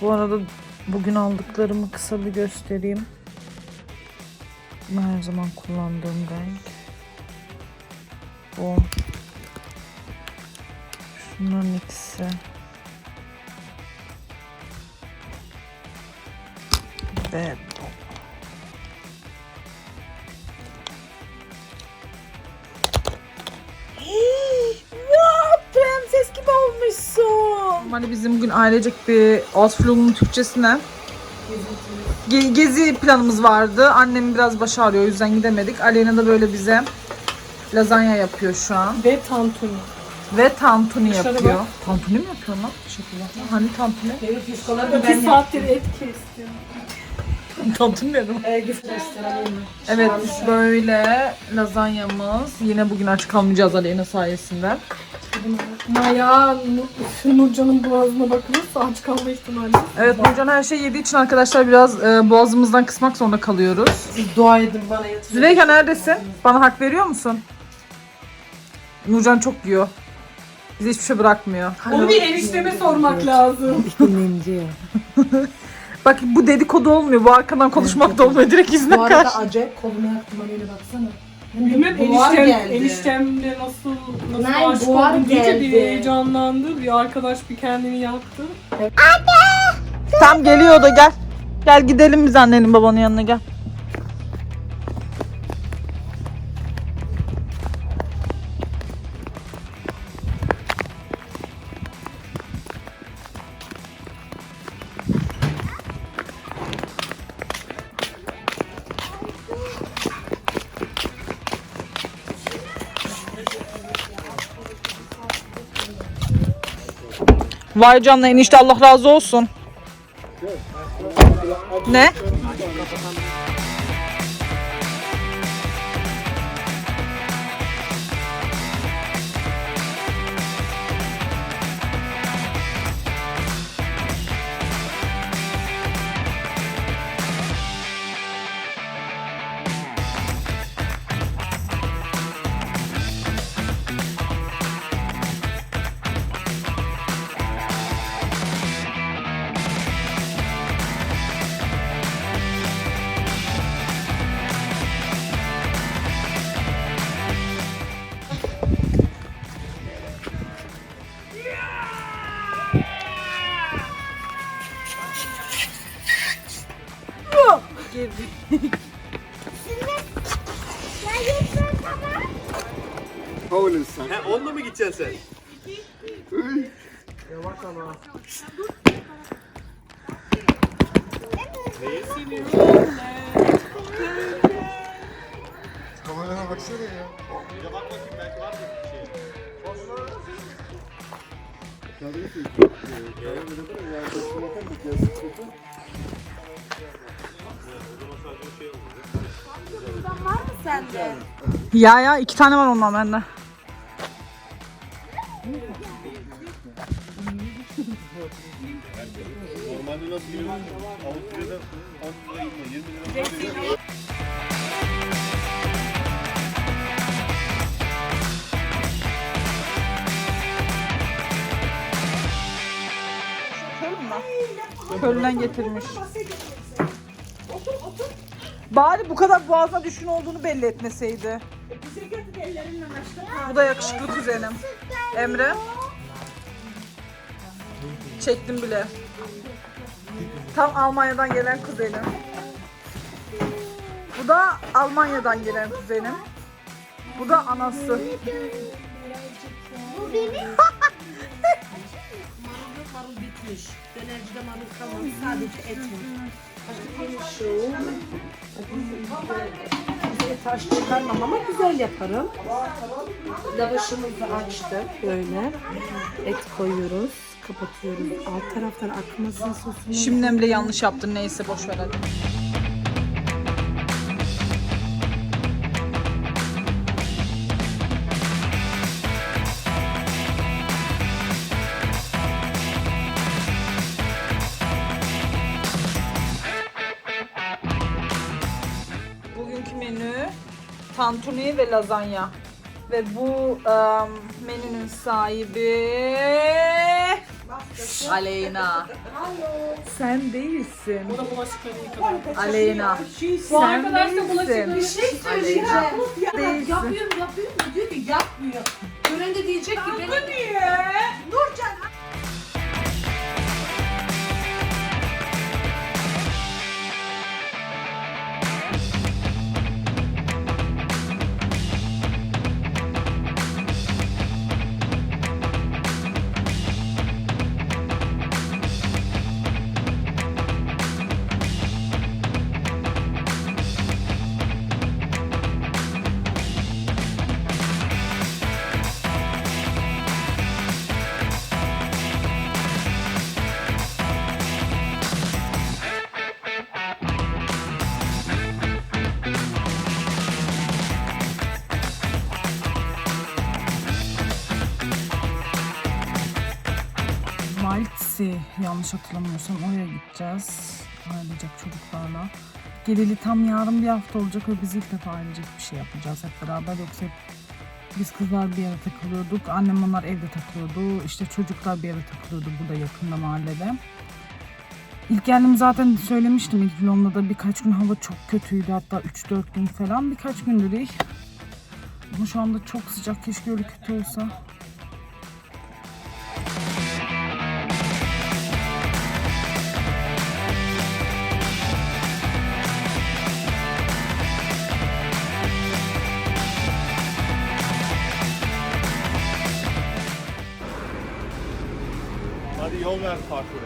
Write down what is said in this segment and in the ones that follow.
Bu arada bugün aldıklarımı kısa bir göstereyim. Her zaman kullandığım renk. Bu. Şunların ikisi. Ve Hani bizim bugün ailecek bir Ausflug'un Türkçesine Ge- gezi planımız vardı. Annemin biraz başı ağrıyor o yüzden gidemedik. Aleyna da böyle bize lazanya yapıyor şu an. Ve tantuni. Ve tantuni Dışarı yapıyor. bak. Tantuni mi yapıyor lan? Şaka Hani tantuni? Evet, ben İki saattir et kesti. tantuni dedim. Ee. Evet böyle lazanyamız. Yine bugün aç kalmayacağız Aleyna sayesinde. Maya, Nur- Nurcan'ın boğazına bakılırsa aç kalma ihtimali. Evet Nurcan her şeyi yediği için arkadaşlar biraz e, boğazımızdan kısmak zorunda kalıyoruz. Siz dua edin bana yatırın. Züleyha neredesin? Bana hak veriyor musun? Nurcan çok yiyor. Bize hiçbir şey bırakmıyor. Onu bir enişteme sormak lazım. Bak bu dedikodu olmuyor. Bu arkadan konuşmak da olmuyor. Direkt Bu karşı. arada acayip koluma yaktım Aleyna baksana. Bilmem Buhar eniştem, geldi. eniştemle nasıl, nasıl Nein, aşık buhar oldum deyince bir geldi. heyecanlandı. Bir arkadaş bir kendini yaktı. Tam geliyor da gel. Gel gidelim biz annenin babanın yanına gel. Vay canına enişte Allah razı olsun. Ne? Onunla mı gideceksin sen? Kamerana baksana ya. Ya bak bakayım belki vardır bir şey. Bir yazık kötü. Ya ya iki tane var ondan bende. Normalde nasıl yiyor? Avusturya'da 10 lira 20 lira veriyor. Kölden getirmiş. Bari bu kadar boğazına düşkün olduğunu belli etmeseydi. Bu da yakışıklı kuzenim. Emre. Çektim bile. Tam Almanya'dan gelen kuzenim. Bu da Almanya'dan gelen kuzenim. Bu da anası. Marul bitmiş. Dönercide marul kalmamış. Sadece et var. Başka bir şey yok. Bize taş çıkarmam ama güzel yaparım. Lavaşımızı açtık böyle. Et koyuyoruz. Kapatıyoruz. Alt taraftan akmasın sosunu. Şimdi Emre yanlış yaptın neyse boş ver hadi. Tantuni ve lazanya. Ve bu em, menünün sahibi Aleyna. Sen değilsin. O da bulaşıkları yıkadı. Aleyna. Bu Sen arkadaş da değilsin. bulaşıkları Bir şey söyleyeceğim. Değilsin. yapıyorum yapıyorum da diyor ki yapmıyor. Gören de diyecek ki benim... Nurcan Maltsi yanlış hatırlamıyorsam oraya gideceğiz. Ailecek çocuklarla. Geleli tam yarın bir hafta olacak ve biz ilk defa ailecek bir şey yapacağız hep beraber. Yoksa hep biz kızlar bir yere takılıyorduk. Annem onlar evde takılıyordu. İşte çocuklar bir yere takılıyordu burada yakında mahallede. İlk geldim zaten söylemiştim ilk vlogumda da birkaç gün hava çok kötüydü. Hatta 3-4 gün falan birkaç gündür değil. Ama şu anda çok sıcak keşke öyle kötü olsa. Hadi yol ver farklı.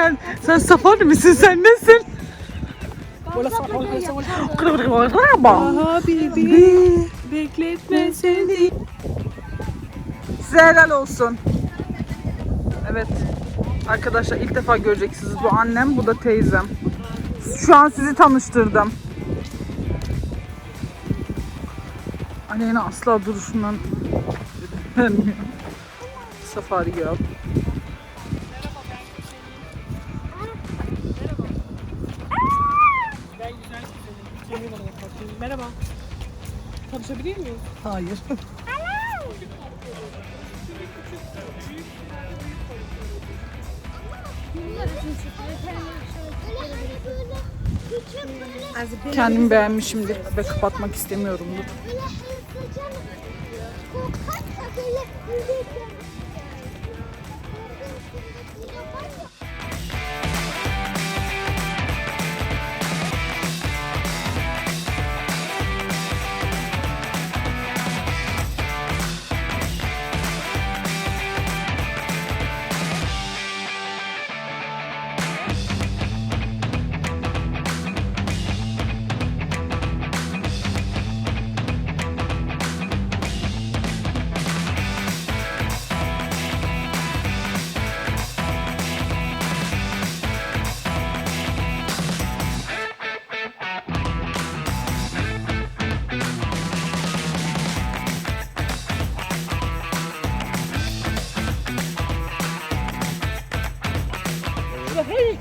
Sen sen safari misin? Sen nesin? Habibi bekletme seni. Size helal olsun. Evet. Arkadaşlar ilk defa göreceksiniz. Bu annem, bu da teyzem. Şu an sizi tanıştırdım. Aleyna asla duruşundan. Safari girl. Hayır. Kendimi beğenmişimdir ve kapatmak istemiyorumdur.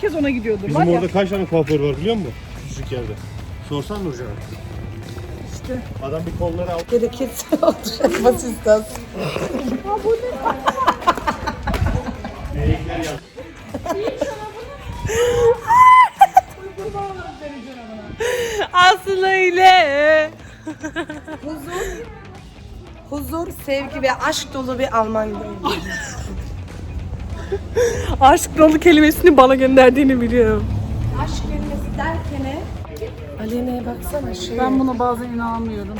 Herkes ona gidiyordu. Bizim orada kaç tane kuaför var biliyor musun? Küçük yerde. Sorsan Nurcan'a. İşte. Adam bir kolları al. gerekirse oturmak istersin. Aslı ile. Huzur, huzur, sevgi ve aşk dolu bir Alman günü. Aşk dolu kelimesini bana gönderdiğini biliyorum. Aşk kelimesi derken Aleyna'ya baksana şey. Ben buna bazen inanamıyorum.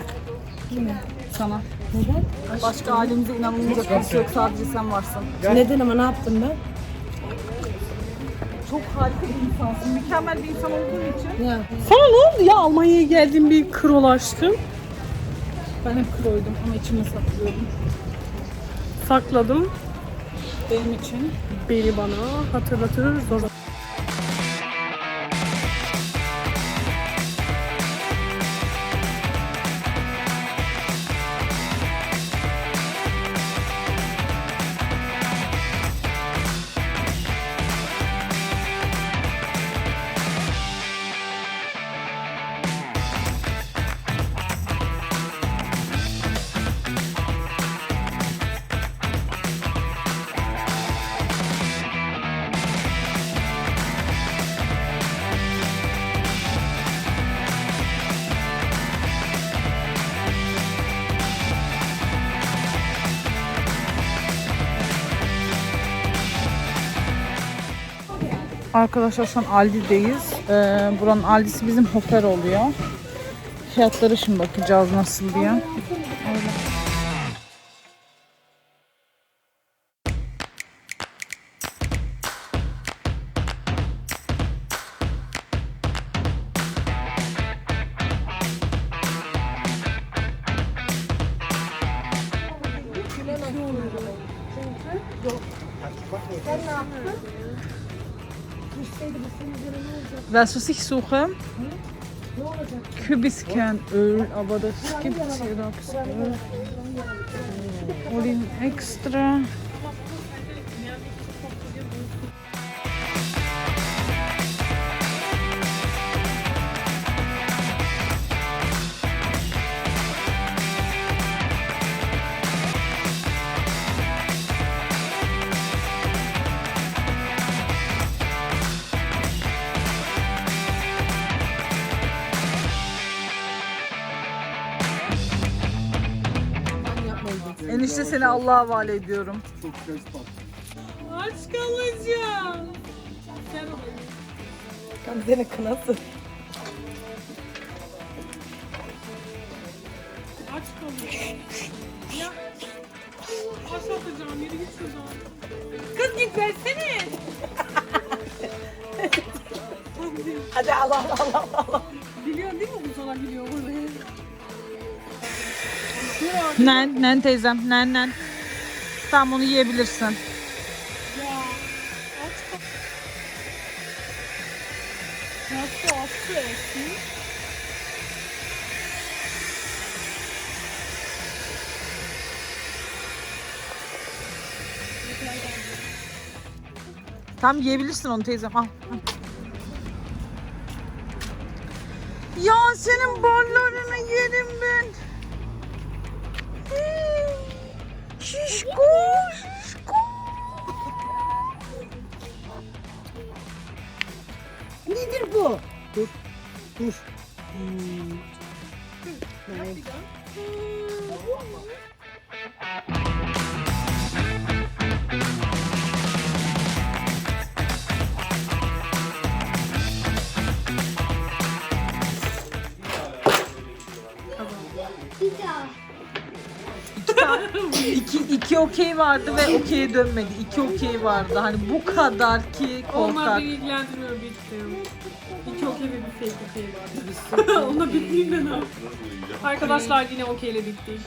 Kime? Sana. Neden? Başka ailemize inanılmayacak kimse yok. Sadece sen varsın. Neden ama ne yaptım ben? Çok harika bir insansın. Mükemmel bir insan olduğun için. Ya. Sana ne oldu ya Almanya'ya geldiğim bir krolaştım. Ben hep kroydum ama içime saklıyordum. Sakladım. Benim için. Beni bana hatırlatır zor. Arkadaşlar şu an Aldi'deyiz. Ee, buranın Aldi'si bizim Hofer oluyor. Fiyatları şimdi bakacağız nasıl diye. Öyle. Weißt du, was ich suche? Kürbiskernöl, aber das gibt es hier doch. Olin extra. Enişte seni Allah'a havale ediyorum. Çok ters bak. Aç kalacağım. Gamze'nin kınası. Aç kalıyor. Ya. Aç atacağım. Yürü git şuradan. Kız git versene. Hadi Allah Allah Allah. Biliyorsun değil mi bu sana biliyor Nen, nen teyzem, nen nen. Tamam onu yiyebilirsin. Tamam yiyebilirsin onu teyzem. Al. Ya senin ballarını İki, iki okey vardı ve okey'e dönmedi. İki okey vardı. Hani bu kadar ki Onlar korkak. beni ilgilendirmiyor bittim. İki okey ve bir fake okey var. Onunla bitmeyeyim de ne yapayım? Arkadaşlar yine okeyle bittik.